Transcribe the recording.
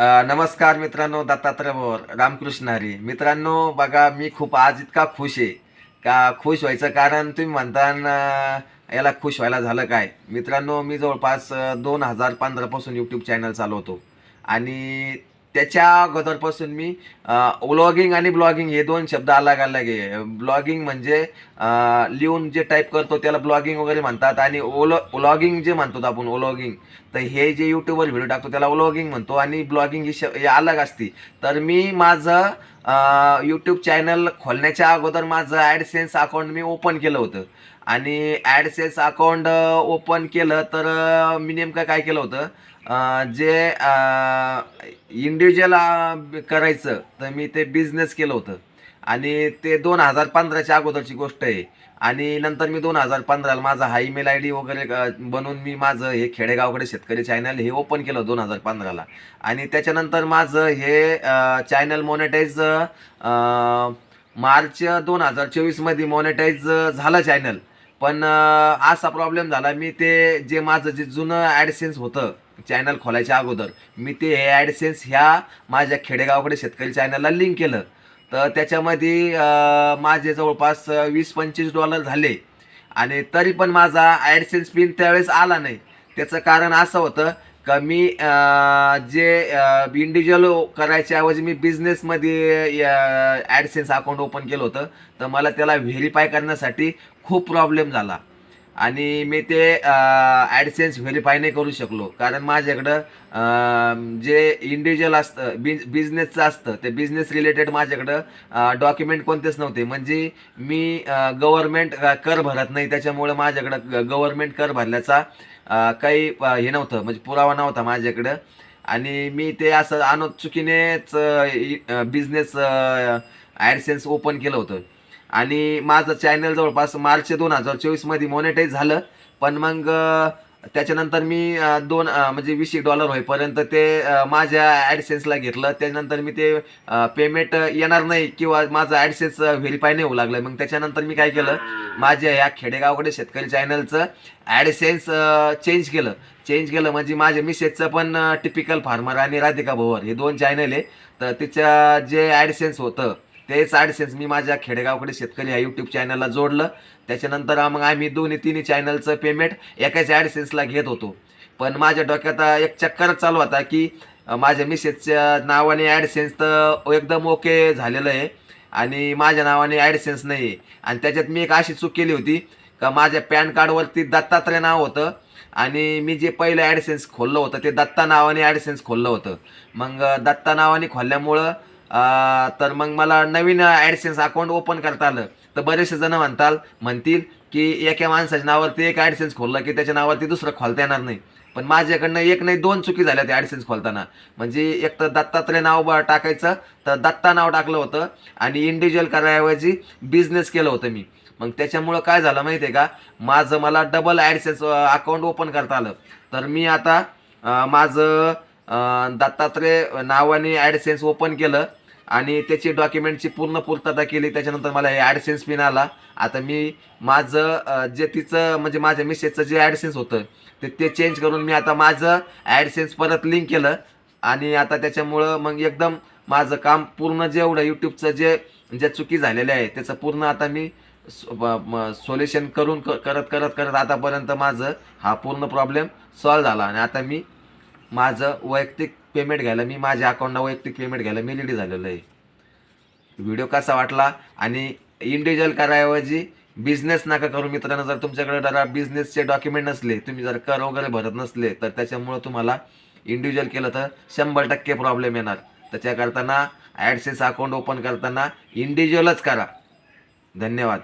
नमस्कार मित्रांनो दत्तात्रय भोर रामकृष्ण हरी मित्रांनो बघा मी खूप आज इतका खुश आहे. का खुश व्हायचं कारण तुम्ही म्हणता याला खुश व्हायला झालं काय? मित्रांनो मी जवळपास दोन हजार पंधरापासून यूट्यूब चॅनल चालवतो. आणि त्याच्या अगोदरपासून मी व्लॉगिंग आणि ब्लॉगिंग हे दोन शब्द अलग अलग आहे. ब्लॉगिंग म्हणजे लिहून जे टाईप करतो त्याला ब्लॉगिंग वगैरे म्हणतात आणि ओलो व्लॉगिंग जे म्हणतो आपण व्लॉगिंग तर हे जे यूट्यूबवर व्हिडिओ टाकतो त्याला व्लॉगिंग म्हणतो आणि ब्लॉगिंग ही श हे अलग असते. तर मी माझं यूट्यूब चॅनल खोलण्याच्या अगोदर माझं ॲडसेन्स अकाउंट मी ओपन केलं होतं. आणि ॲडसेस अकाउंट ओपन केलं तर uh, मी नेमकं काय केलं होतं uh, जे uh, इंडिव्हिज्युअल करायचं तर मी ते बिझनेस केलं होतं. आणि ते दोन हजार पंधराच्या अगोदरची गोष्ट आहे. आणि नंतर मी दोन हजार पंधराला माझा हा ईमेल आय डी वगैरे बनवून मी माझं हे खेडेगावकडे शेतकरी चॅनल हे ओपन केलं दोन हजार पंधराला. आणि त्याच्यानंतर माझं हे चॅनल मॉनिटाईज मार्च दोन हजार चोवीसमध्ये मॉनिटाईज झालं चॅनल पण असा प्रॉब्लेम झाला. मी ते जे माझं जे जुनं ॲडसेन्स होतं चॅनल खोलायच्या अगोदर मी ते हे ॲडसेन्स ह्या माझ्या खेडेगावकडे शेतकरी चॅनलला लिंक केलं. तर त्याच्यामध्ये माझे जवळपास वीस पंचवीस डॉलर झाले. आणि तरी पण माझा ॲडसेन्स पिन त्यावेळेस आला नाही. त्याचं कारण असं होतं का मी जे इंडिव्हिज्युअल करायच्या ऐवजी मी बिझनेसमध्ये ॲडसेन्स अकाउंट ओपन केलं होतं. तर मला त्याला व्हेरीफाय करण्यासाठी खूप प्रॉब्लेम झाला. आणि मी ते ॲडसेन्स व्हेरीफाय नाही करू शकलो. कारण माझ्याकडं जे इंडिव्हिज्युअल असतं बिज बिझनेसचं असतं ते बिझनेस रिलेटेड माझ्याकडं डॉक्युमेंट कोणतेच नव्हते. म्हणजे मी गव्हर्मेंट कर भरत नाही. त्याच्यामुळं माझ्याकडं गव्हर्मेंट कर भरल्याचा काही हे नव्हतं. म्हणजे पुरावा नव्हता माझ्याकडं. आणि मी ते असं अनो बिझनेस ॲडसेन्स ओपन केलं होतं. आणि माझं चॅनल जवळपास मार्च दोन हजार चोवीसमध्ये मॉनिटाईज झालं. पण मग त्याच्यानंतर मी दोन म्हणजे वीस एक डॉलर होईपर्यंत ते माझ्या ॲडसेन्सला घेतलं. त्यानंतर मी ते पेमेंट येणार नाही किंवा माझं ॲडसेन्स व्हेरीफाय नाही होऊ लागलं. मग त्याच्यानंतर मी काय केलं? माझ्या ह्या खेडेगावकडे शेतकरी चॅनलचं ॲडसेन्स चेंज केलं. चेंज केलं म्हणजे माझ्या मिसेजचं पण टिपिकल फार्मर आणि राधिका भोवर हे दोन चॅनल आहे. तर तिच्या जे ॲडसेन्स होतं तेच ॲडसेन्स मी माझ्या खेडेगावकडे शेतकरी ह्या यूट्यूब चॅनलला जोडलं. त्याच्यानंतर मग आम्ही दोन्ही तिन्ही चॅनलचं पेमेंट एकाच ॲडसेन्सला घेत होतो. पण माझ्या डोक्यात एक चक्करच चालू होता की माझ्या मिसेसच्या नावाने ॲडसेन्स तर एकदम ओके झालेलं आहे. आणि माझ्या नावाने ॲडसेन्स नाही आहे आणि त्याच्यात मी एक अशी चूक केली होती का माझ्या पॅन कार्डवरती दत्तात्रय नाव होतं. आणि मी जे पहिलं ॲडसेन्स खोललं होतं ते दत्ता नावाने ॲडसेन्स खोललं होतं. मग दत्ता नावाने खोलल्यामुळं तर मग मला नवीन ॲडसेन्स अकाउंट ओपन करता आलं. तर बरेचसे जण म्हणताल म्हणतील की एका माणसाच्या नावावरती एक ॲडसेन्स खोललं की त्याच्या नावावरती दुसरं खोलता येणार नाही. पण माझ्याकडनं एक नाही दोन चुकी झाल्या त्या ॲडसेन्स खोलताना. म्हणजे एक तर दत्तात्रय नाव ब- टाकायचं तर दत्ता नाव टाकलं होतं आणि इंडिव्हिज्युअल करायऐवजी बिझनेस केलं होतं मी. मग त्याच्यामुळं काय झालं माहिती आहे का? माझं मला डबल ॲडसेन्स अकाउंट ओपन करता आलं. तर मी आता माझं दत्तात्रय नावाने ॲडसेन्स ओपन केलं. आणि त्याची डॉक्युमेंटची पूर्ण पूर्तता केली त्याच्यानंतर मला हे ॲडसेन्स पिन आला आता मी माझं जे तिचं म्हणजे माझ्या मिसेसचं जे ॲडसेन्स होतं ते ते चेंज करून मी आता माझं ॲडसेन्स परत लिंक केलं. आणि आता त्याच्यामुळं मग एकदम माझं काम पूर्ण जेवढं यूट्यूबचं जे ज्या चुकी झालेल्या आहे त्याचं पूर्ण आता मी सोल्युशन करून क- करत करत करत आतापर्यंत माझं हा पूर्ण प्रॉब्लेम सॉल्व झाला. आणि आता मी माझं वैयक्तिक पेमेंट घ्यायला मी माझ्या अकाउंटला वैयक्तिक पेमेंट घ्यायला मी रेडी झालेलो आहे. व्हिडिओ कसा वाटला आणि इंडिव्हिज्युअल कराऐवजी बिझनेस नका करू मित्रांनो. जर तुमच्याकडे जरा बिझनेसचे डॉक्युमेंट नसले तुम्ही जर कर वगैरे भरत नसले तर त्याच्यामुळं तुम्हाला इंडिव्हिज्युअल केलं तर शंभर टक्के प्रॉब्लेम येणार. त्याच्या करताना ॲडसेस अकाउंट ओपन करताना इंडिव्हिज्युअलच करा. धन्यवाद.